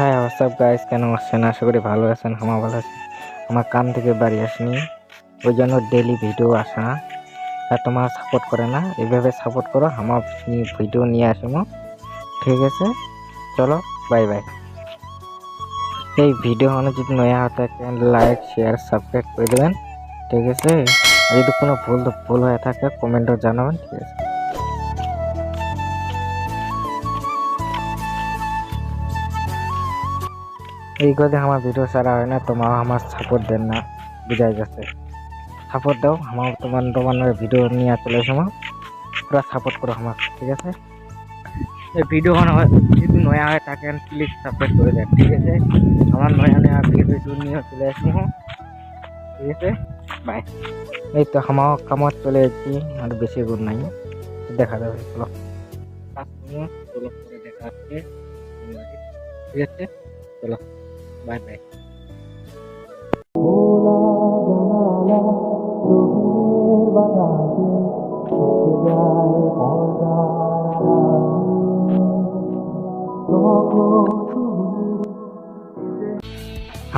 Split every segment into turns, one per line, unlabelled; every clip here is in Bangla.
হ্যাঁ হোয়াটসঅ্যাপ গাইস কেন আছেন আশা করি ভালো আছেন আমার ভালো আছি। আমার কাম থেকে বাড়ি আসনি, ওই জন্য ডেলি ভিডিও আসে না। আর তোমার সাপোর্ট করে না এইভাবে সাপোর্ট করো আমার ভিডিও নিয়ে আসব ঠিক আছে? চলো বাই বাই এই ভিডিও মানে যদি নয়া হতে লাইক শেয়ার সাবস্ক্রাইব করে দেবেন, ঠিক আছে? যদি কোনো ভুল ভুল হয়ে থাকে কমেন্টও জানাবেন, ঠিক আছে? এই করে আমার ভিডিও ছাড়া হয় না তোমার আমার সাপোর্ট দেন না, বুঝাই গেছে। সাপোর্ট দাও আমার তোমার তোমার ভিডিও নিয়ে চলে এসো পুরো সাপোর্ট করো আমার, ঠিক আছে? এই ভিডিও যদি নয়া হয় তাকে প্লিজ সাপোর্ট করে দেন, ঠিক আছে? আমার নয়া নয়া ভিডিও নিয়ে চলে আসব ঠিক আছে? বাই এই তো আমার কামত চলে এসেছি, আর বেশি দূর নাই। দেখা যাবে, চলো। চলো দেখা ঠিক আছে? চলো। Bye bye.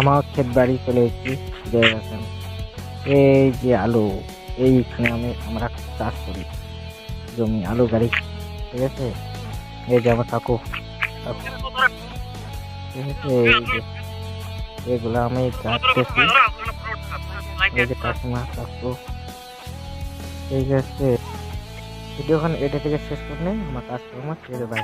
আমার ক্ষেত বাড়ি চলে এসেছি যে দেখেন এই যে আলু এইখানে আমি আমরা চাষ করি। জমি আলু গাড়ি ঠিক আছে? এই যে আমার কাকু। ঠিক আছে এই যে এগুলো আমি কাটতেছি। এই যে কাকিমা কাকু ঠিক আছে। ভিডিওখান এটা থেকে শেষ করলে আমার কাজকর্ম ছেড়ে বাই